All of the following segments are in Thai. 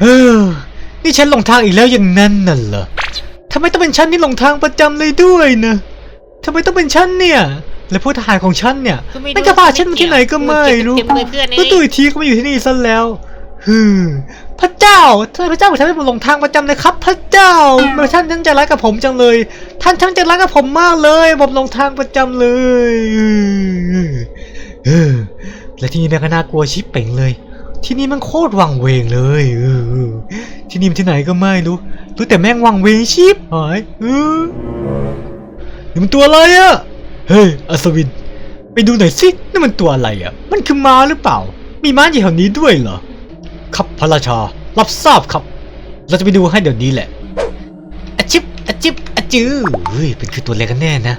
เออนี่ฉันหลงทางอีกแล้วอย่างนั้นน่ะเหรอทำไมต้องเป็นฉันที่หลงทางประจำเลยด้วยนะทำไมต้องเป็นฉันเนี่ย และผู้ทหารของฉันเนี่ยก็ไม่รู้มันก็พาฉันมาที่ไหนก็ไม่รู้เก็บเลยเพื่อนเอ้ยรู้ตัวอีกทีก็มาอยู่ที่นี่ซะแล้วฮึมพระเจ้าทำไมพระเจ้าของฉันเป็นผมหลงทางประจำเลยครับ พระเจ้าทำไมท่านช่างใจร้ายกับผมจังเลย ท่านช่างใจร้ายกับผมมากเลยผมหลงทางประจำเลยเออและที่นี่เนี่ยก็น่ากลัวชิบเป่งเลย ที่นี่มันโคตรวังเวงเลยเออที่นี่มันที่ไหนก็ไม่รู้ รู้แต่แม่งวังเวงชิบหายเออนี่มันตัวอะไรอะเฮ้ยอัศวิน ไปดูหน่อยสินั่นมันตัวอะไรอะมันคือม้าหรือเปล่า มีม้าอยู่แถวนี้ด้วยเหรอ ครับพระราชา รับทราบครับ เราจะไปดูให้เดี๋ยวนี้แหละอจิบอจิบอจือเฮ้ยเป็นคือตัวอะไรกันแน่นะ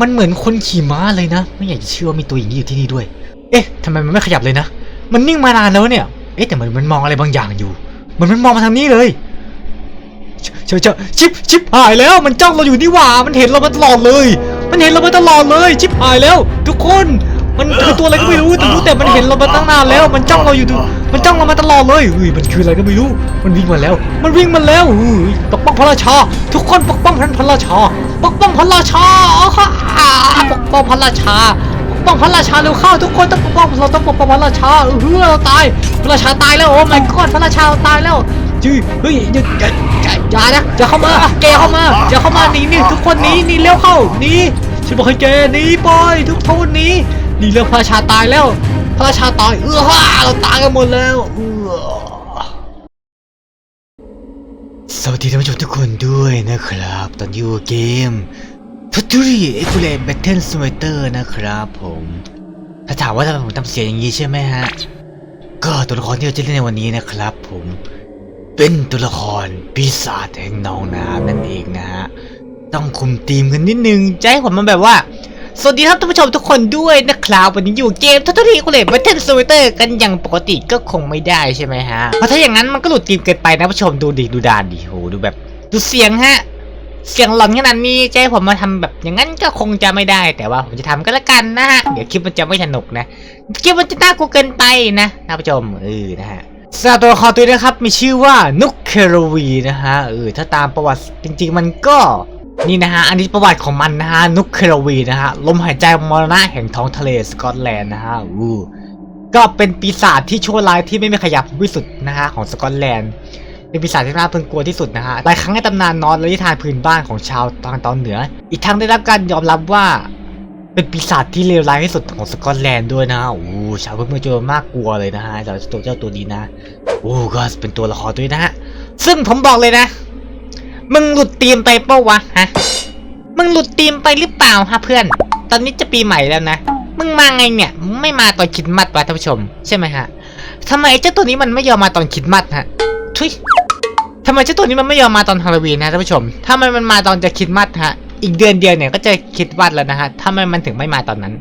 มันเหมือนคนขี่ม้าเลยนะ ไม่อยากจะเชื่อว่ามีตัวอย่างนี้อยู่ที่นี่ด้วย เอ๊ะทำไมมันไม่ขยับเลยนะ มันนิ่งมานานแล้วเนี่ย เอ๊ะแต่มันมันมองอะไรบางอย่างอยู่ มันมันมองมาทางนี้เลยเชเชเชชิปชิปหายแล้ว มันจ้องเราอยู่นี่หว่า มันเห็นเรามาตลอดเลย มันเห็นเรามาตลอดเลย ชิปหายแล้ว ทุกคน มันคือตัวอะไรก็ไม่รู้แต่รู้แต่มันเห็นเรามาตั้งนานแล้ว มันจ้องเราอยู่ดูมันจ้องเรามาตลอดเลยเฮ้ยมันคืออะไรก็ไม่รู้ มันวิ่งมาแล้ว มันวิ่งมาแล้วเฮ้ยปกป้องพระราชา ทุกคนปกป้องท่านพระราชา ปกป้องพระราชาอ๋อค่ะอ่าปกป้องพระราชา ป้องพระราชาเร็วเข้าทุกคนต้องปกป้องเราต้องปกป้องพระราชาเออเราตายพระราชาตายแล้วโอ้ my god พระราชาตายแล้วจีเฮ้ยอย่าอย่าอย่าอย่านะอย่าเข้ามาแกเข้ามาอย่าเข้ามาหนีนี่ทุกคนหนีหนีเร็วเข้าหนีฉันบอกให้แกหนีไปทุกคนหนีหนีเร็วพระราชาตายแล้ว พระราชาตายเออฮ่าเราตายกันหมดแล้วเออสวัสดีท่านผู้ชมทุกคนด้วยนะครับ ตอนอยู่เกม ทูตูรีเอ็กซ์เลนแบทเทิลสมัยเตอร์นะครับผมถ้าถามว่าทำไมผมทำเสียงอย่างนี้ใช่ไหมฮะ ก็ตัวละครที่เราจะเล่นในวันนี้นะครับผมเป็นตัวละครปีศาจแห่งหนองน้ำนั่นเองนะฮะ ต้องคุมทีมกันนิดนึงให้ผมมาแบบว่า สวัสดีครับท่านผู้ชมทุกคนด้วยนะครับวันนี้อยู่เกมทัตทรี่กูเลยมาเทนสวิเตอร์กันอย่างปกติก็คงไม่ได้ใช่ไหมฮะ เพราะถ้าอย่างนั้นมันก็หลุดทีมเกินไปนะผู้ชมดูดิดูดานดิโหดูแบบ ดูเสียงฮะ เสียงหลอนขนาดนี้จะให้ผมมาทำแบบอย่างนั้นก็คงจะไม่ได้ แต่ว่าผมจะทำก็แล้วกันนะฮะ เดี๋ยวคลิปมันจะไม่สนุกนะคลิปมันจะน่ากลัวเกินไปนะท่านผู้ชมเออนะฮะสำหรับตัวละครตัวนี้นะครับมีชื่อว่านุกเคโรวีนะฮะเออถ้าตามประวัติจริง ๆ มันก็นี่นะฮะ อันนี้ประวัติของมันนะฮะ นุกเคโรวีนะฮะ ลมหายใจมรณะแห่งท้องทะเลสกอตแลนด์นะฮะอู้ก็เป็นปีศาจที่ชั่วร้ายที่ไม่มีขยับที่สุดนะฮะของสกอตแลนด์ เป็นปีศาจที่น่าพึงกลัวที่สุดนะฮะหลายครั้งในตำนานนอนและนิทานพื้นบ้านของชาวทางตอนเหนือ อีกทั้งได้รับการยอมรับว่า เป็นปีศาจที่เลวร้ายที่สุดของสกอตแลนด์ด้วยนะโอ้ชาวพื้นเมืองจะมากกลัวเลยนะฮะแต่ตัวเจ้าตัวนี้นะโอ้ก็เป็นตัวละครตัวนี้นะฮะซึ่งผมบอกเลยนะ มึงหลุดตีมไปเป้าวะฮะมึงหลุดตีมไปหรือเปล่าฮะเพื่อน ตอนนี้จะปีใหม่แล้วนะมึงมาไงเนี่ยไม่มาตอนคิดมัดวะท่านผู้ชม ใช่ไหมฮะทำไมเจ้าตัวนี้มันไม่ยอมมาตอนคิดมัดฮะ ทุยทำไมเจ้าตัวนี้มันไม่ยอมมาตอนฮาโลวีนนะท่านผู้ชมถ้ามันมันมาตอนจะคิดมัดฮะ อีกเดือนเดียวเนี่ยก็จะคิดมัดแล้วนะฮะทำไมมันถึงไม่มาตอนนั้น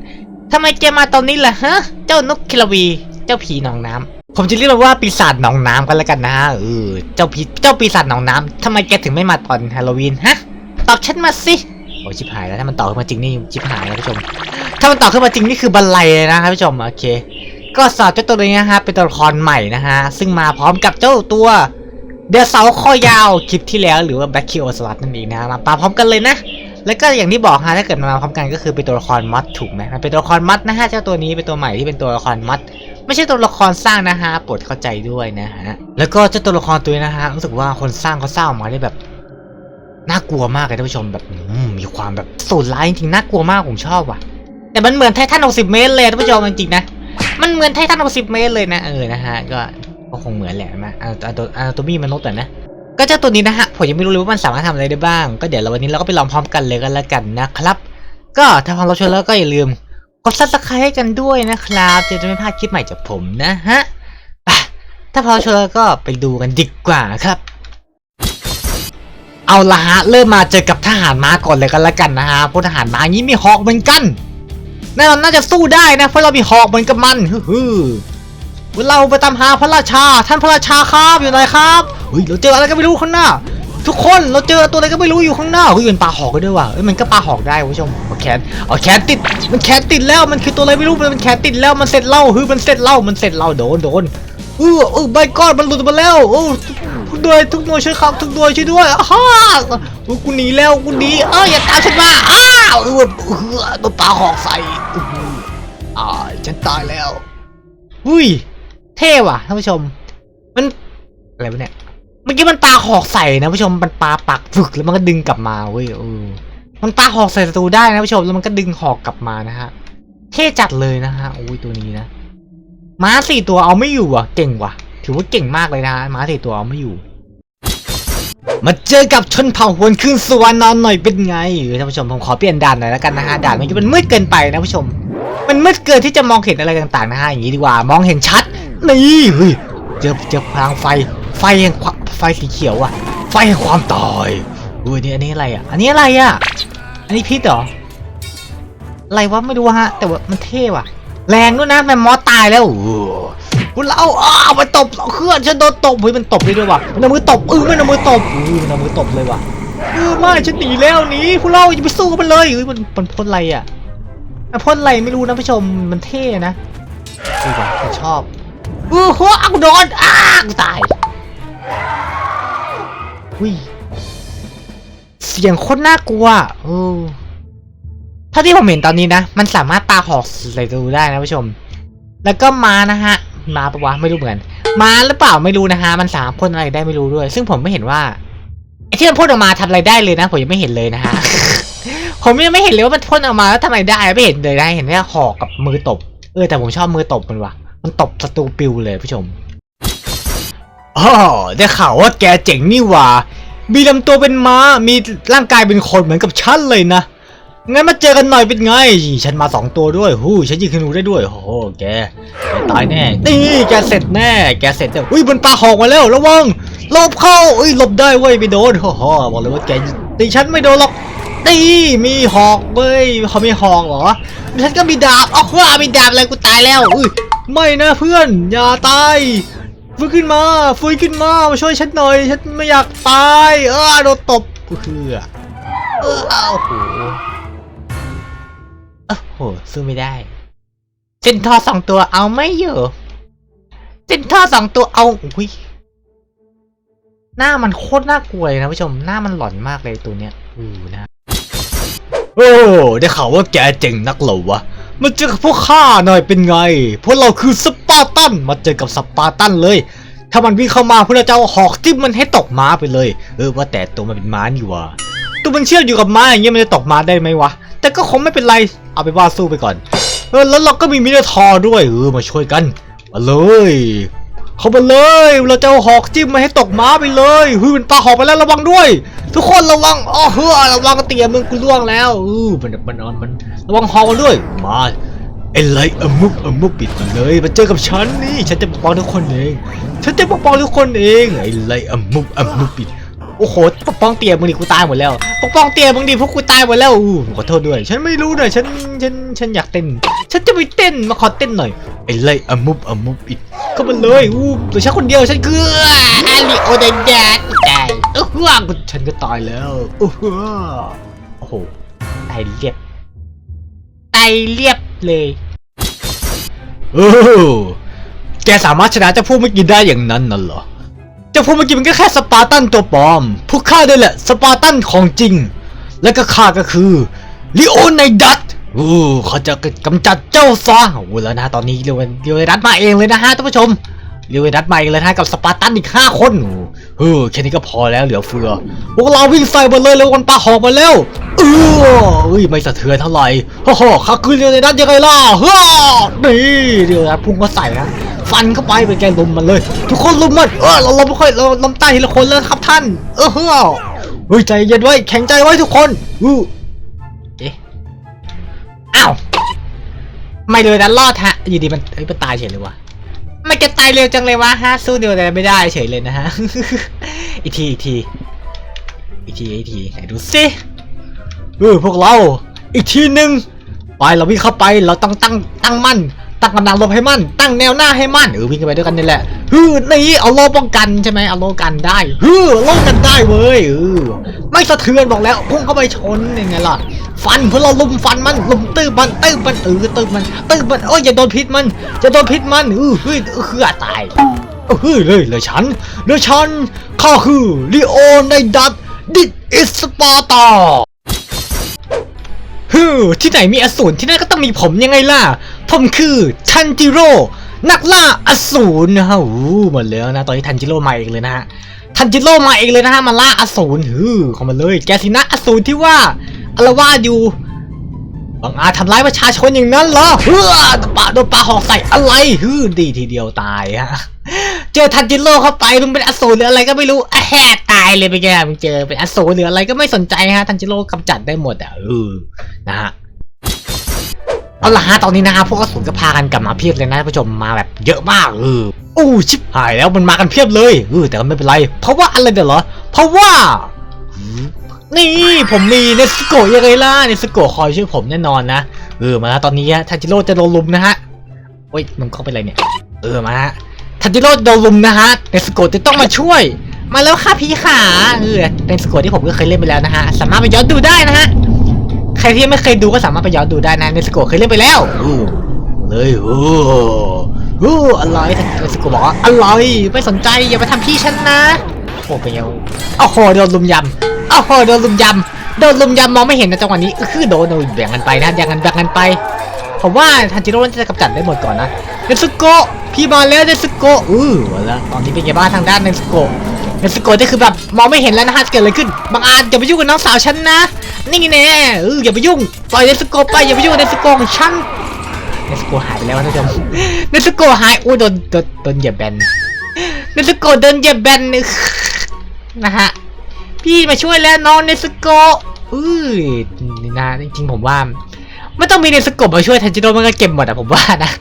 ทำไมแกมาตอนนี้ล่ะฮะ เจ้านกคิลวี เจ้าผีหนองน้ำผมจะเรียกมันว่าปีศาจหนองน้ำกันแล้วกันนะฮะเออเจ้าผีเจ้าปีศาจหนองน้ำทำไมแกถึงไม่มาตอนฮาโลวีนฮะตอบฉันมาสิโอ้ชิบหายแล้วถ้ามันต่อขึ้นมาจริงนี่ชิบหายแล้วท่านผู้ชม ถ้ามันต่อขึ้นมาจริงนี่คือบันไลเลยนะท่านผู้ชมโอเค ก็สอบเจ้าตัวนี้นะฮะเป็นตัวละครใหม่นะฮะซึ่งมาพร้อมกับเจ้าตัวเดือเสาคอยาวคลิปที่แล้วหรือว่าแบ็คคิวสลัดนั่นเองนะมาปาพร้อมกันเลยนะ แล้วก็อย่างที่บอกฮะถ้าเกิดมาพร้อมกันก็คือเป็นตัวละครมัดถูกไหมมันเป็นตัวละครมัดนะฮะเจ้าตัวนี้เป็นตัวใหม่ที่เป็นตัวละครมัด ไม่ใช่ตัวละครสร้างนะฮะโปรดเข้าใจด้วยนะฮะแล้วก็เจ้าตัวละครตัวนี้นะฮะรู้สึกว่าคนสร้างเขาสร้างออกมาได้แบบน่ากลัวมากเลยท่านผู้ชมแบบมีความแบบสูตรร้ายจริงๆน่ากลัวมากผมชอบว่ะ แต่มันเหมือนไททัน60เมตรเลยท่านผู้ชมจริงๆนะ มันเหมือนไททัน60เมตรเลยนะเออนะฮะก็ก็คงเหมือนแหละนะเอาเอาตัวเอาตัวมีมันุษย์แต่นะก็เจ้าตัวนี้นะฮะผมยังไม่รู้เลยว่ามันสามารถทำอะไรได้บ้าง ก็เดี๋ยวเราวันนี้เราก็ไปลองพร้อมกันเลยกันแล้วกันนะครับ ก็ถ้าพร้อมเราชวนแล้วก็อย่าลืมกดซับสไครต์ให้กันด้วยนะครับจะได้ไม่พลาดคลิปใหม่จากผมนะฮะถ้าพร้อมชวนแล้วก็ไปดูกันดีกว่าครับ เอาละฮะเริ่มมาเจอกับทหารม้าก่อนเลยกันล้วกันนะฮะพวกทหารม้านี้มีหอกเหมือนกัน แน่นอนน่าจะสู้ได้นะเพราะเรามีหอกเหมือนกับมันฮึ่มเราไปตามหาพระราชา ท่านพระราชาครับอยู่ไหนครับเฮ้ยเราเจออะไรก็ไม่รู้ข้างหน้า ทุกคนเราเจอตัวอะไรก็ไม่รู้อยู่ข้างหน้าเฮ้ยมันปลาหอกก็ด้วยว่ะเอ้ยมันก็ปลาหอกได้คุณผู้ชมเอาแขนเอาแขนติดมันแขนติดแล้วมันคือตัวอะไรไม่รู้มันแขนติดแล้วมันเสร็จเล่าเฮ้ยมันเสร็จเล่ามันเสร็จเล่าโดนโดนเออเออใบก้อนมันหลุดมาแล้วโอ้ ทุกหน่วยทุกหน่วยช่วยขับทุกหน่วยช่วยด้วยอ้าโอ้กูหนีแล้วกูหนีเอ้ยอย่าตามฉันมาอ้าวเออเออโดนปลาหอกใส่อ่าฉันตายแล้วอุ้ยเท่ว่ะท่านผู้ชม มันอะไรวะเนี่ยเมื่อกี้มันปลาหอกใส่นะผู้ชมมันปลาปักฝึกแล้วมันก็ดึงกลับมาเว้ยเออมันปลาหอกใส่ศัตรูได้นะผู้ชมแล้วมันก็ดึงหอกกลับมานะฮะเท่จัดเลยนะฮะโอ้ยตัวนี้นะม้าสี่ตัวเอาไม่อยู่อะ เก่งว่ะ ถือว่าเก่งมากเลยนะม้าสี่ตัวเอาไม่อยู่ มาเจอกับชนเผ่าหวนขึ้นสวรรค์นอนหน่อยเป็นไงท่านผู้ชมผมขอเปลี่ยนด่านหน่อยแล้วกันนะฮะด่านมื่อกี้มันมืดเกินไปนะผู้ชม มันมืดเกินที่จะมองเห็นอะไรต่างๆนะฮะอย่างนี้ดีกว่ามองเห็นชัดนี่เฮ้ยเจอเจอพลังไฟไฟแห่งความไฟสีเขียวอะ ไฟแห่งความตายอุ้ยนี่อันนี้อะไรอะ อันนี้อะไรอะ อันนี้พิษเหรออะไรวะไม่รู้ฮะ แต่ว่ามันเท่ว่ะ แรงด้วยนะแมมมอสตายแล้วอ คุณเราอ้าวไปตบเคลื่อนฉันโดนตบเฮ้ยมันตบได้ด้วยว่ะมันเอามือตบเออมันเอามือตบเออมันเอามือตบเลยว่ะเออไม่ฉันหนีแล้วหนีพวกเราอย่าไปสู้กับมันเลยเฮ้ยมันมันพ่นอะไรอะมันพ่นอะไรไม่รู้นะผู้ชมมันเท่นะดีกว่าผมชอบเออหัวเอาโดนอ้ากูตายอุ้ยเสียงโคตรน่ากลัวเออเท่าที่ผมเห็นตอนนี้นะ มันสามารถปาหอกใส่ดูได้นะผู้ชม แล้วก็มานะฮะ มาปะวะไม่รู้เหมือน มาหรือเปล่าไม่รู้นะฮะ มันสามพ่นอะไรได้ไม่รู้ด้วย ซึ่งผมไม่เห็นว่าไอ้ที่มันพ่นออกมาทำอะไรได้เลยนะ ผมยังไม่เห็นเลยนะฮะ ผมยังไม่เห็นเลยว่ามันพ่นออกมาแล้วทำอะไรได้ไม่เห็นเลยนะเห็นแค่หอกกับมือตบ เออแต่ผมชอบมือตบมันวะมันตบศัตรูปิวเลยผู้ชมอ๋อได้ข่าวว่าแกเจ๋งนี่หว่ามีลำตัวเป็นม้ามีร่างกายเป็นคนเหมือนกับฉันเลยนะ งั้นมาเจอกันหน่อยเป็นไง ฉันมาสองตัวด้วยหู้ฉันยิงธนูได้ด้วยโอ้โหแกแกตายแน่นี่แกเสร็จแน่ แกเสร็จแล้วอุ้ยมันปลาหอกมาแล้วระวังหลบเข้าอุ้ยหลบได้เว้ยไม่โดนโอ้โหบอกเลยว่าแกตีฉันไม่โดนหรอกนี่มีหอกเว้ยเขามีหอกเหรอฉันก็มีดาบอ๋อว่ามีดาบอะไรกูตายแล้วอุ้ยไม่นะเพื่อนอย่าตายฟื้นขึ้นมาฟื้นขึ้นมามาช่วยฉันหน่อย ฉันไม่อยากตาย เออโดนตบกูคือเออโอ้โห โอ้โหสู้ไม่ได้เซนทอสองตัวเอาไม่อยู่เซนทอสองตัวเอาอุ้ยหน้ามันโคตรน่ากลัวเลยนะผู้ชมหน้ามันหลอนมากเลยตัวเนี้ยอือนะโอ้ได้ข่าวว่าแกเจ๋งนักเหรอวะมาเจอกับพวกข้าหน่อยเป็นไง พวกเราคือสปาร์ตัน มาเจอกับสปาร์ตันเลย ถ้ามันวิ่งเข้ามาพวกเราจะเอาหอกที่มมันให้ตกม้าไปเลย เออว่าแต่ตัวมันเป็นม้านี่วะตัวมันเชื่ออยู่กับม้าอย่างเงี้ยมันจะตกม้าได้ไหมวะ แต่ก็คงไม่เป็นไร เอาไปว่าสู้ไปก่อนเออแล้วเราก็มีมินาทอร์ด้วยเออมาช่วยกันมาเลยเข้ามาเลยเราจะหอกจิ้มมาให้ตกม้าไปเลยเฮ้ยมันปาหอกไปแล้วระวังด้วย ทุกคนระวังอ๋อเฮ้อระวังเตียมึงกูล่วงแล้วเออมันมันมันมันระวังหอกมันด้วยมาไอ้ไรอมุกอมุกปิดมาเลยมาเจอกับฉันนี่ฉันจะปกป้องทุกคนเอง ฉันจะปกป้องทุกคนเองไอ้ไรอมุกอมุกปิด โอ้โหปกป้องเตียมึงดิกูตายหมดแล้วปกป้องเตียมึงดิพวกกูตายหมดแล้วอู้ขอโทษด้วย ฉันไม่รู้นะฉันฉันฉันอยากเต้น ฉันจะไปเต้นมาขอเต้นหน่อยไอ้ไรอมุบอมุบอิดเข้ามาเลยอู้ตัวฉันคนเดียวฉันคืออาลิโอเดนแดดตายออว้าฉันก็ตายแล้วโอ้โหโอ้โหตายเรียบตายเรียบเลยโอ้แกสามารถชนะเจ้าพวกเมื่อกี้ได้อย่างนั้นน่ะเหรอ จ้าพวกเมื่อกี้มันก็แค่สปาร์ตันตัวปลอม พวกข้าด้วยแหละสปาร์ตันของจริง และก็ข้าก็คือลิโอไนดัตโอ้เขาจะกำจัดเจ้าซะโอ้แล้วนะตอนนี้เรียวเรียวไนดัตมาเองเลยนะฮะท่านผู้ชมเรียวไนดัตมาเองเลยนะกับสปาร์ตันอีกห้าคนโอ้ เออแค่นี้ก็พอแล้วเหลือเฟือพวกเราวิ่งใส่มาเลยแล้ววันปลาหอกมาแล้วเออเอ้ยไม่สะเทือนเท่าไหร่ฮ่าฮ่าข้าคือเรียวไนดัตยังไงล่ะฮ่านี่เรียวนดัตพุ่งก็ใส่นะฟันเข้าไปเป็นแกลมมันเลย ทุกคนลุมมันเออเราเราไม่ค่อยเราล้มใต้ทีละคนเลยครับท่าน เออเฮ้ยเฮ้ยใจเย็นไว้แข็งใจไว้ทุกคนอู้เอ๊ะอ้าวไม่เลยนะรอดฮะอยู่ดีมันเฮ้ยมันตายเฉยเลยวะ มันจะตายเร็วจังเลยวะฮะสู้เดียวแต่ไม่ได้เฉยเลยนะฮะ อีกทีอีกทีอีกทีอีกทีไหนดูสิเออพวกเรา อีกทีหนึ่งไปเราวิ่งเข้าไปเราต้องตั้งตั้งมั่นตั้งกำลังลบให้มั่นตั้งแนวหน้าให้มั่นเออวิ่งไปด้วยกันนี่แหละฮือนี่เอาโล่ป้องกันใช่ไหมเอาโล่กันได้ฮือโล่กันได้เว้ยเออไม่สะเทือนบอกแล้วพุ่งเข้าไปชนยังไงล่ะ ฟันเพื่อเราลุมฟันมันลุมตื้อมันตื้อมันเออตื้อมันตื้อมันโอ้ยอย่าโดนพิษมันอย่าโดนพิษมันเออเฮ้ยเออคือตายเฮ้ยเลยเลยฉันเลยฉันข้าคือลีโอในดัตดิดอิสปาตาฮึที่ไหนมีอสูรที่นั่นก็ต้องมีผมยังไงล่ะ ผมคือทันจิโร่นักล่าอสูรนะฮะอู้หมาแล้วนะ ตอนนี้ทันจิโร่มาเองเลยนะฮะทันจิโร่มาเองเลยนะฮะมาล่าอสูรฮือเข้ามาเลย แกสินะอสูรที่ว่า อารวาสอยู่บังอาจทำร้ายประชาชนอย่างนั้นเหรอเฮ้อปาโดนปลาหอกใส่อะไรฮือดีทีเดียวตายฮะเจอทันจิโร่เข้าไปมึงเป็นอสูรหรืออะไรก็ไม่รู้อะแห่ตายเลยไปแกมึงเจอเป็นอสูรหรืออะไรก็ไม่สนใจฮะทันจิโร่กำจัดได้หมดอะเออนะฮะเอาละฮะตอนนี้นะฮะพวกอสูรก็พากันกลับมาเพียบเลยนะท่านผู้ชมมาแบบเยอะมากเออโอ้ชิบหายแล้วมันมากันเพียบเลยเออแต่ก็ไม่เป็นไร เพราะว่าอะไรเดี๋ยวเหรอเพราะว่า นี่ผมมีเนสโกยังไงล่ะเนสโกคอยช่วยผมแน่นอนนะเออมาตอนนี้ทันจิโร่จะโดนลุมนะฮะโอ้ยมันเข้าไปอะไรเนี่ยเออมาฮะทันจิโร่โดนลุมนะฮะเนสโกจะต้องมาช่วย มาแล้วค่ะพี่ขาเออเนสโกที่ผมก็เคยเล่นไปแล้วนะฮะสามารถไปย้อนดูได้นะฮะใครที่ไม่เคยดูก็สามารถไปย้อนดูได้นะเนสโกเคยเล่นไปแล้วอือเลยโอ้โหอะไรเนสโกบอกว่าอะไรไม่สนใจอย่าไปทำพี่ฉันนะโอ้เป็นยังโอ้โหโดนลุมยำ อ้โหโดนลุมยำโดนลุมยำมองไม่เห็นนะจังหวะนี้คือโดนโดนแบ่งกันไปนะแบ่งกันแบ่งกันไปผมว่าทันจิโร่น่าจะกำจัดได้หมดก่อนนะเนสโกะพี่มาแล้วเนสโกะอือมาแล้วตอนนี้เป็นไงบ้างทางด้านเนสโกะเนสโกะนี่คือแบบมองไม่เห็นแล้วนะฮะเกิดอะไรขึ้นบางอาจอย่าไปยุ่งกับน้องสาวฉันนะนี่แน่เอออย่าไปยุ่งปล่อยเนสโกะไปอย่าไปยุ่งกับเนสโกะของฉันเนสโกะหายไปแล้วนะท่านผู้ชมเนสโกะหายอุ้ยโดนโดนโดนเหยียบแบนเนสโกะโดนเหยียบแบนนะฮะ พี่มาช่วยแล้วน้องเนสโกอุ้ยนี่นะจริงๆผมว่าไม่ต้องมีเนสโกมาช่วยทันจิโร่มันก็เก็บหมดอะผมว่านะ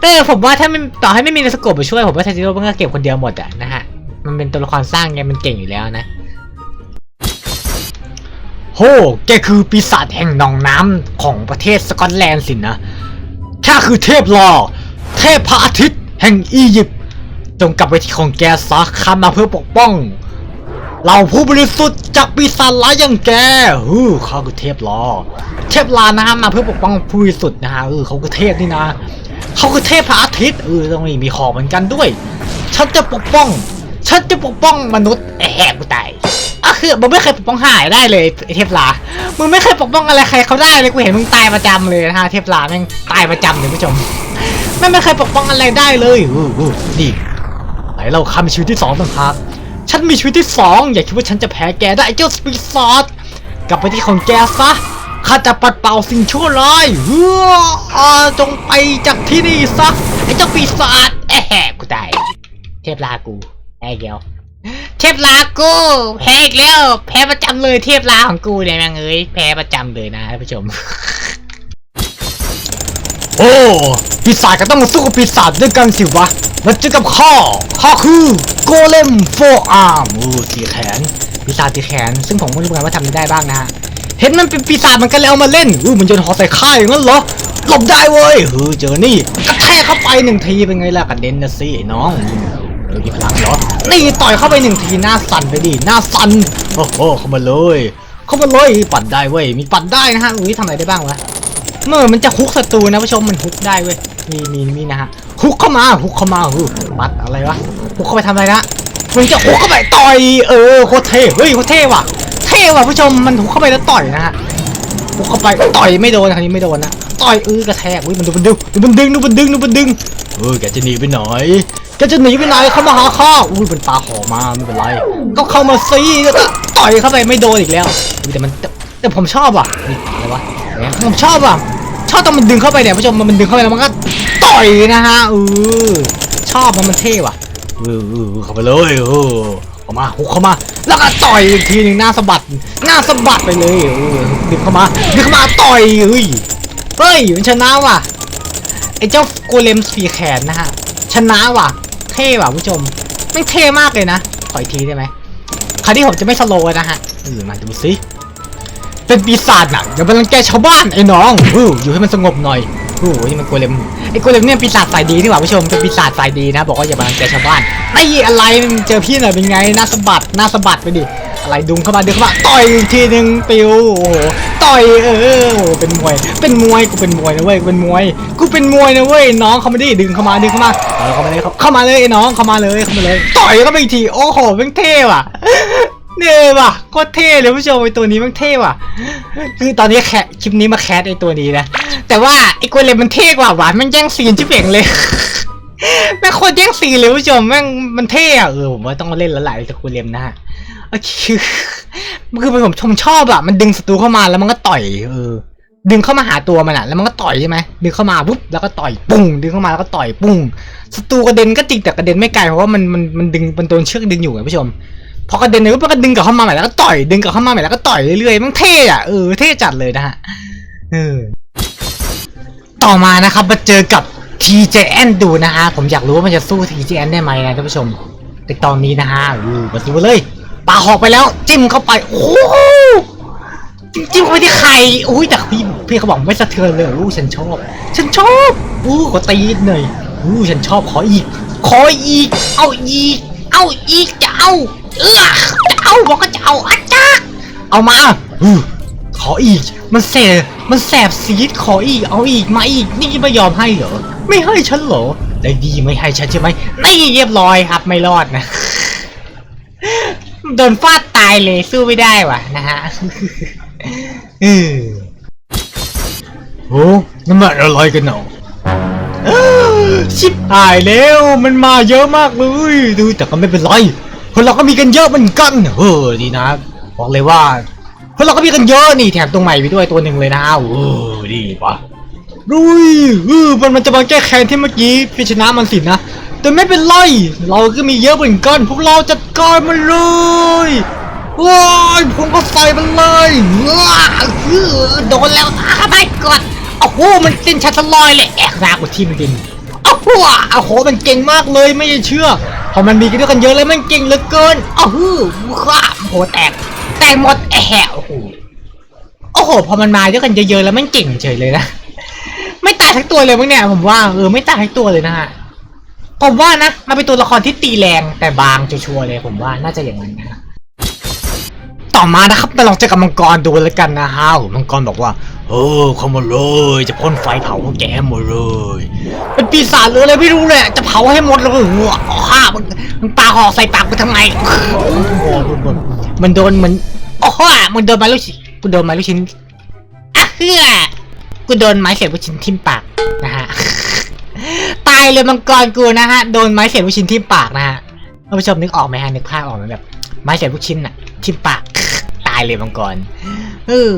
แต่ผมว่าถ้าไม่ต่อให้ไม่มีเนสโกมาช่วยผมว่าทันจิโร่มันก็เก็บคนเดียวหมดอะนะฮะมันเป็นตัวละครสร้างไงมันเก่งอยู่แล้วนะโหแกคือปีศาจแห่งหนองน้ำของประเทศสกอตแลนด์สินะข้าคือเทพลอเทพพระอาทิตย์แห่งอียิปต์จงกลับไปที่ของแกซะข้ามาเพื่อปกป้อง เราผู้บริสุทธิ์จากปีศาจร้ายอย่างแกฮือเขาคือเทพลอ เทพลานะฮะมาเพื่อปกป้องผู้บริสุทธิ์นะฮะเออเขาคือเทพนี่นะ เขาคือเทพพระอาทิตย์เออต้องมีมีหอเหมือนกันด้วย ฉันจะปกป้อง ฉันจะปกป้องมนุษย์แอบกูตายอะคือมึงไม่เคยปกป้องหายได้เลยเทพลา มึงไม่เคยปกป้องอะไรใครเขาได้เลยกูเห็นมึงตายประจำเลยนะฮะเทพลาแม่งตายประจำเลยผู้ชมแม่ไม่เคยปกป้องอะไรได้เลยอู้อู้นี่ไหนเราคำชีวิตที่สองต่างหาก ฉันมีชีวิตที่สองอย่าคิดว่าฉันจะแพ้แกได้เจ้าสปีซอดกลับไปที่ของแกซะข้าจะปัดเป่าสิ่งชั่วร้ายเฮ้ออจงไปจากที่นี่ซะไอ้เจ้าปีศาจแอะกูตายเทพลากูแพ้อีกแล้วเทพลากูแพ้อีกแล้ว แพ้ประจำเลยเทพลาของกูเนี่ยแมงเอ้ยแพ้ประจำเลยนะท่านผู้ชม โอ้ปีศาจก็ต้องมาสู้กับปีศาจด้วยกันสิวะมาเจอกับข้อข้อคือโกเลมโฟอาร์มโอ้สีแขนปีศาจสีแขน ซึ่งผมไม่รู้เหมือนกันว่าทำได้บ้างนะฮะเห็นมันเป็นปีศาจมันก็เลยเอามาเล่นอู้มันโยนหอใส่ค่ายอย่างนั้นเหรอหลบได้เว้ยเฮ้ยเจอนี่กระแทกเข้าไปหนึ่งทีเป็นไงล่ะกระเด็นนะสิน้องเออมีพลังเหรอนี่ต่อยเข้าไปหนึ่งทีหน้าสั่นไปดิหน้าสั่นโอ้โหเข้ามาเลย เข้ามาเลยปั่นได้เว้ยมีปั่นได้นะฮะอุ้ยทำอะไรได้บ้างวะ เมื่อมันจะฮุกศัตรูนะผู้ชมมันฮุกได้เว้ยมีมีมีนะฮะฮุกเข้ามาฮุกเข้ามาฮูปัดอะไรวะฮุกเข้าไปทำอะไรนะมันจะฮุกเข้าไปต่อยเออโคตรเท่เฮ้ยโคตรเท่ว่ะเท่ว่ะผู้ชมมันฮุกเข้าไปแล้วต่อยนะฮะฮุกเข้าไปต่อยไม่โดนครั้งนี้ไม่โดนนะต่อยเออกระแทกอุ้ยมันดูมันดึงดูมันดึงดูมันดึงดูมันดึงเออแกจะหนีไปไหนแกจะหนีไปไหนเข้ามาหาข้าอุ้ยมันปาหอมาไม่เป็นไรก็เข้ามาซีก็ต่อยเข้าไปไม่โดนอีกแล้วแต่มันแต่ผมชอบว่ะนี่อะไรวะ ผมชอบว่ะชอบตอนมันดึงเข้าไปเนี่ยผู้ชมมันดึงเข้าไปแล้วมันก็ต่อยนะฮะเออชอบมันมันเท่ว่ะเออเออเข้าไปเลยเออเข้ามาหุกเข้ามา แล้วก็ต่อยอีกทีหนึ่งหน้าสะบัดหน้าสะบัดไปเลยเออดึงเข้ามาดึงเข้ามาต่อยเฮ้ยเฮ้ยมันชนะว่ะไอ้เจ้าโกเลมสีแขนนะฮะชนะว่ะ เท่ว่ะผู้ชมไม่งเท่มากเลยนะขออีกทีได้ไหมคราวนี้ผมจะไม่สโลว์นะฮะเออมาดูสิ เป็นปีศาจน่ะอย่าไปรังแกชาวบ้านไอ้น้องอู้อยู่ให้มันสงบหน่อยอู้นี่มันโกเลมไอ้โกเลมเนี่ยปีศาจสายดีนี่หว่าผู้ชมเป็นปีศาจสายดีนะ บอกว่าอย่ามารังแกชาวบ้านไอ้อะไรมันเจอพี่หน่อยเป็นไงหน้าสะบัดหน้าสะบัดไปดิอะไรดุงเข้ามาดึงเข้ามาต่อยอีกทีหนึ่งปิวโอ้โหต่อยเออโอ้เป็นมวย เป็นมวยกูเป็นมวยนะเว้ยกูเป็นมวยกูเป็นมวยนะเว้ยน้องเขาไม่ได้ดึงเข้ามาดึงเข้ามาเออเข้ามาเลยเข้ามาเลยไอ้น้องเข้ามาเลยเข้ามาเลย ต่อยเข้าไปอีกทีโอ้โหแม่งเท่ว่ะ เนี่ยว่ะโคตรเท่เลยผู้ชมไอ้ตัวนี้ม่งเท่ว่ะ คือตอนนี้แคคลิปนี้มาแคสไอ้ตัวนี้นะ แต่ว่าไอ้กวนเลนมันเท่กว่าหวานมันแย่งซีนชิบเป่งเลยแม่งโคตรแย่งซีนเลยผู้ชมแม่งมันเท่อะเออผมว่าต้องเล่นล้วแหละไอ้ตะกูเลมนะฮะโอเคคือผมชมชอบอะมันดึงศัตรูเข้ามาแล้วมันก็ต่อยเออดึงเข้ามาหาตัวมันอะแล้วมันก็ต่อยใช่ไหมดึงเข้ามาปุ๊บแล้วก็ต่อยปุ้งดึงเข้ามาแล้วก็ต่อยปุ้งศัตรูกระเด็นก็จริงแต่กระเด็นไม่ไกลเพราะว่ามันมันมันดึงมันโดนเชือกดึงอยู่ไงผู้ชม พอกระเด็นเนี่ยก็ดึงกลับเข้ามาใหม่แล้วก็ต่อยดึงกลับเข้ามาใหม่แล้วก็ต่อยเรื่อยๆมันเท่อะเออเท่จัดเลยนะฮะเออต่อมานะครับมาเจอกับ TJN ดูนะฮะผมอยากรู้ว่ามันจะสู้ TJN ได้ไหมนะท่านผู้ชมในตอนนี้นะฮะอู้มาดูเลยปาหอกไปแล้ว จิ้มเข้าไปโอ้โหจิ้มเข้าไปที่ไข่อุ้ยแต่พี่พี่เขาบอกไม่สะเทือนเลยอู้ฉันชอบ ฉันชอบอู้ขอตีนหน่อยอู้ฉันชอบขออีก ขออีก เอาอีก เอาอีกจะเอา เออจะเอาบอกก็จะเอาอาจ้าเอามาอู้ขออีก มันแสบมันแสบซีดขออีก เอาอีก มาอีก นี่ไม่ยอมให้เหรอ ไม่ให้ฉันเหรอได้ดีไม่ให้ฉันใช่ไหมไม่เรียบร้อยครับ ไม่รอดนะ โดนฟาดตายเลยสู้ไม่ได้ว่ะนะฮะเออโอ้น้ำมันอะไรกันเนาะชิบหายแล้ว มันมาเยอะมากเลยดูแต่ก็ไม่เป็นไร คนเราก็มีกันเยอะเหมือนกันเออดีนะ บอกเลยว่าคนเราก็มีกันเยอะนี่แถมตรงใหม่ไปด้วยตัวหนึ่งเลยนะเออดีปะรุยเออมันมันจะมาแก้แค้นที่เมื่อกี้พี่ชนะมันสินะแต่ไม่เป็นไรเราก็มีเยอะเหมือนกันพวกเราจัดการมันเลยว้ายผมก็ใส่มันเลยว้าเออโดนแล้วอ้าไม่กดโอ้โหมันสิ้นชัดสลอยเลยแอกรากกว่าทิมดินโอ้โหโอ้โหมันเก่งมากเลยไม่เชื่อ พอมันมีกันด้วยกันเยอะแล้วมันเก่งเหลือเกินอ้าวฮู้ว้าโหแตก แตกหมดแอะโอ้โหโอ้โห พอมันมาด้วยกันเยอะๆแล้วมันเก่งเฉยเลยนะ ไม่ตายทั้งตัวเลยมั้งเนี่ยผมว่าเออไม่ตายทั้งตัวเลยนะฮะ ผมว่านะมันเป็นตัวละครที่ตีแรงแต่บางชัวร์เลยผมว่าน่าจะอย่างนั้นนะฮะ ต่อมานะครับไปลองเจอกับมังกรดูแล้วกันนะฮะมังกรบอกว่าเออเข้ามาเลยจะพ่นไฟเผาแกให้หมดเลย เป็นปีศาจหรืออะไรไม่รู้เลยจะเผาให้หมดเลยหัวอ้ามันมันปาหอกใส่ปากกูทำไมมันโดนมันโอ้โหมันโดนไม้ลูกชิ้นกูโดนไม้ลูกชิ้นอะเฮือกูโดนไม้เสียบลูกชิ้นทิ่มปากนะฮะตายเลยมังกรกูนะฮะโดนไม้เสียบลูกชิ้นทิ่มปากนะฮะท่านผู้ชมนึกออกไหมฮะนึกภาพออกไหมแบบไม้เสียบลูกชิ้นอะ ทิ่มปากตายเลยมังกร เออ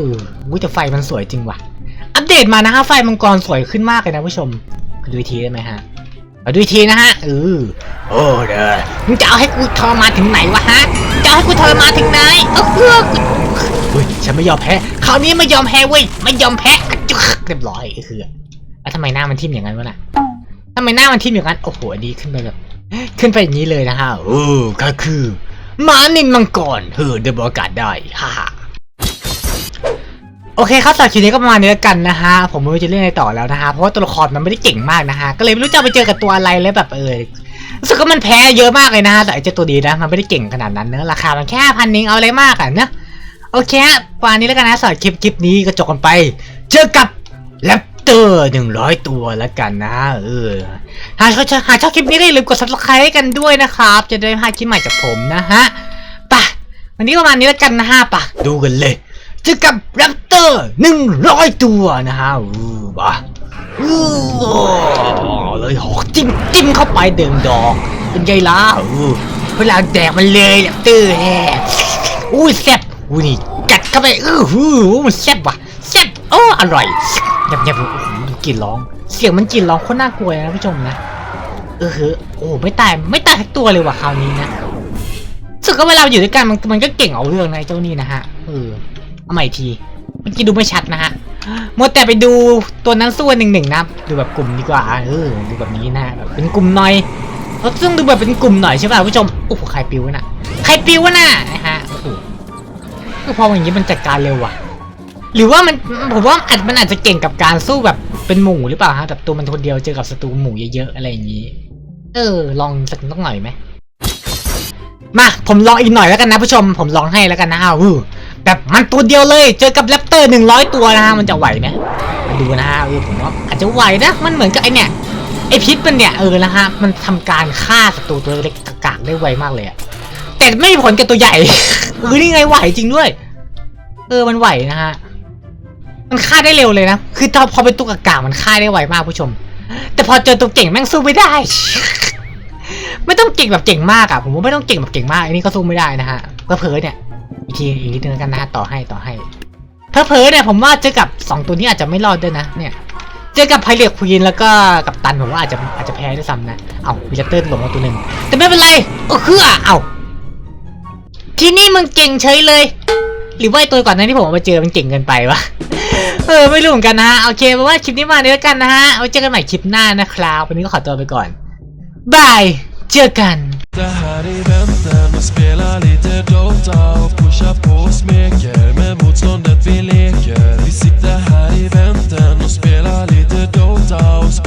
วุ้ยแต่ไฟมันสวยจริงว่ะ อัปเดตมานะฮะไฟมังกรสวยขึ้นมากเลยนะผู้ชมดูอีกทีได้ไหมฮะมาดูอีกทีนะฮะเออโอ้เด้อมึงจะเอาให้กูทรมานถึงไหนวะฮะมึงจะเอาให้กูทรมานถึงไหนเออเออกูเฮ้ยฉันไม่ยอมแพ้คราวนี้ไม่ยอมแพ้เว้ยไม่ยอมแพ้กระจุกเรียบร้อยก็คือแล้วทำไมหน้ามันทิ่มอย่างนั้นวะน่ะทำไมหน้ามันทิ่มอย่างนั้นโอ้โหอันนี้ขึ้นไปแบบขึ้นไปอย่างนี้เลยนะฮะโอ้ก็คือ หมานินมังกรเฮ้อเดินบนอากาศได้ฮ่าโอเคครับสำหรับคลิปนี้ก็ประมาณนี้แล้วกันนะฮะ ผมไม่รู้จะเล่นอะไรต่อแล้วนะฮะ เพราะว่าตัวละครมันไม่ได้เก่งมากนะฮะ ก็เลยไม่รู้จะไปเจอกับตัวอะไรแล้วแบบเออรู้สึกว่ามันแพ้เยอะมากเลยนะฮะ แต่ไอ้เจ้าตัวดีนะ มันไม่ได้เก่งขนาดนั้นเนอะราคามันแค่พันนึงเอาอะไรมากอะเนอะโอเคประมาณนี้แล้วกันนะสำหรับคลิปคลิปนี้ก็จบกันไป เจอกับแรป เตอหนึ่งร้อยตัวแล้วกันนะ เออหากชอบหากชอบคลิปนี้ก็อย่าลืมกด subscribe ให้กันด้วยนะครับ จะได้ไม่พลาดคลิปใหม่จากผมนะฮะปะวันนี้ประมาณนี้แล้วกันนะฮะปะดูกันเลยเจอกับแรปเตอร์หนึ่งร้อยตัวนะฮะอู้บะอู้เลยหอกจิ้มจิ้มเข้าไปเดิมดอกเป็นไงล่ะอู้เวลาแดกมันเลยแรปเตอร์แฮอุ้แซ่บอุ้นี่กัดเข้าไป อื้อหูมันแซ่บว่ะแซ่บโอ้อร่อยยับยับ โอ้โหดูกลิ่นร้อง เสียงมันกลิ่นร้องโคตรน่ากลัวนะผู้ชมนะ เออเฮ้อโอ้ไม่ตายไม่ตายทั้งตัวเลยว่ะคราวนี้นะสึกว่าเวลาอยู่ด้วยกันมันมันก็เก่งเอาเรื่องนะเจ้านี่นะฮะเออเอาใหม่อีกทีเมื่อกี้ดูไม่ชัดนะฮะมัวแต่ไปดูตัวนั้นสู้หนึ่งหนึ่งนะดูแบบกลุ่มดีกว่าเออดูแบบนี้นะแบบเป็นกลุ่มหน่อยเราซึ่งดูแบบเป็นกลุ่มหน่อยใช่ป่ะผู้ชมโอ้โหใครปิววะน่ะใครปิววะน่ะนะฮะโอ้โหพออย่างนี้มันจัดการเร็วว่ะ หรือว่ามันผมว่าอาจมันอาจจะเก่งกับการสู้แบบ เป็นหมู่หรือเปล่าฮะแบบตัวมันคนเดียวเจอกับศัตรูหมู่เยอะๆอะไรอย่างนี้ เออ ลองสักนิดหน่อยไหมมาผมลองอีกหน่อยแล้วกันนะผู้ชม ผมลองให้แล้วกันนะอ้าวอู้แบบมันตัวเดียวเลย เจอกับแรปเตอร์หนึ่งร้อยตัวนะฮะมันจะไหวไหมมาดูนะฮะเออผมว่าอาจจะไหวนะ มันเหมือนกับไอเนี่ยไอพิษมันเนี่ยเออนะฮะมันทำการฆ่าศัตรูตัวเล็กกากๆได้ไวมากเลยอะแต่ไม่มีผลกับตัวใหญ่เออนี่ไงไหวจริงด้วย เออมันไหวนะฮะ มันฆ่าได้เร็วเลยนะ คือตอนพอเป็นตัวกากๆมันฆ่าได้ไวมากผู้ชม แต่พอเจอตัวเก่งแม่งสู้ไม่ได้ ไม่ต้องเก่งแบบเก่งมากอะผมว่าไม่ต้องเก่งแบบเก่งมากอันนี้ก็สู้ไม่ได้นะฮะก็เพอเนี่ยอีกทีอีกนิดนึงแล้วกันนะต่อให้ต่อให้เพอเพอเนี่ยผมว่าเจอกับสองตัวนี้อาจจะไม่รอดด้วยนะเนี่ยเจอกับไพเรตควีนแล้วก็กับตันผมว่าอาจจะอาจจะแพ้ด้วยซ้ำนะ เอาวิลเตอร์หลงมาตัวหนึ่งแต่ไม่เป็นไรโอ้คืออะเอาที่นี้มึงเก่งเฉยเลย หรือว่าไอ้ตัวก่อนหนั้นที่ผมเอาเจอมันเก่งเกินไปวะ เออไม่รู้เหมือนกันนะฮะโอเคแปลว่าคลิปนี้มาเนี้แล้วกันนะฮะเอาไว้เจอกันใหม่คลิปหน้านะครับวันนี้ก็ขอตัวไปก่อนบายเจอกัน Det här är väntan och spelar lite Dota och pushar på och smeker med motståndet vi leker. Vi sitter här i väntan och spelar lite Dota och